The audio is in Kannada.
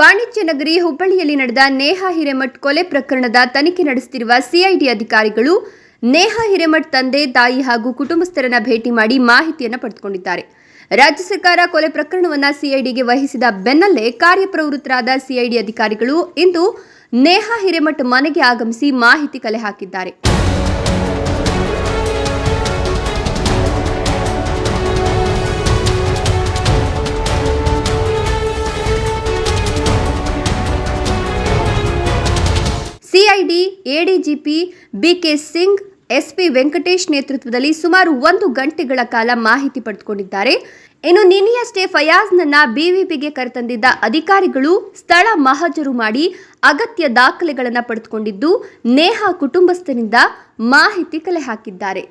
ವಾಣಿಜ್ಯ ನಗರಿ ಹುಬ್ಬಳ್ಳಿಯಲ್ಲಿ ನಡೆದ ನೇಹಾ ಹಿರೇಮಠ್ ಕೊಲೆ ಪ್ರಕರಣದ ತನಿಖೆ ನಡೆಸುತ್ತಿರುವ ಸಿಐಡಿ ಅಧಿಕಾರಿಗಳು ನೇಹಾ ಹಿರೇಮಠ್ ತಂದೆ, ತಾಯಿ ಹಾಗೂ ಕುಟುಂಬಸ್ಥರನ್ನ ಭೇಟಿ ಮಾಡಿ ಮಾಹಿತಿಯನ್ನು ಪಡೆದುಕೊಂಡಿದ್ದಾರೆ. ರಾಜ್ಯ ಸರ್ಕಾರ ಕೊಲೆ ಪ್ರಕರಣವನ್ನ ಸಿಐಡಿಗೆ ವಹಿಸಿದ ಬೆನ್ನಲ್ಲೇ ಕಾರ್ಯಪ್ರವೃತ್ತರಾದ ಸಿಐಡಿ ಅಧಿಕಾರಿಗಳು ಇಂದು ನೇಹಾ ಹಿರೇಮಠ್ ಮನೆಗೆ ಆಗಮಿಸಿ ಮಾಹಿತಿ ಕಲೆ ಹಾಕಿದ್ದಾರೆ. CID ADGP, BK Singh, SP Venkatesh ನೇತೃತ್ವದಲ್ಲಿ ಸುಮಾರು ಒಂದು ಗಂಟೆಗಳ ಕಾಲ ಮಾಹಿತಿ ಪಡೆದುಕೊಂಡಿದ್ದಾರೆ. ಇನ್ನು ನಿನ್ನೆಯಷ್ಟೇ ಫಯಾಜ್ನನ್ನ ಬಿವಿಪಿಗೆ ಕರೆತಂದಿದ್ದ ಅಧಿಕಾರಿಗಳು ಸ್ಥಳ ಮಹಜರು ಮಾಡಿ ಅಗತ್ಯ ದಾಖಲೆಗಳನ್ನು ಪಡೆದುಕೊಂಡಿದ್ದು, ನೇಹಾ ಕುಟುಂಬಸ್ಥರಿಂದ ಮಾಹಿತಿ ಕಲೆ ಹಾಕಿದ್ದಾರೆ.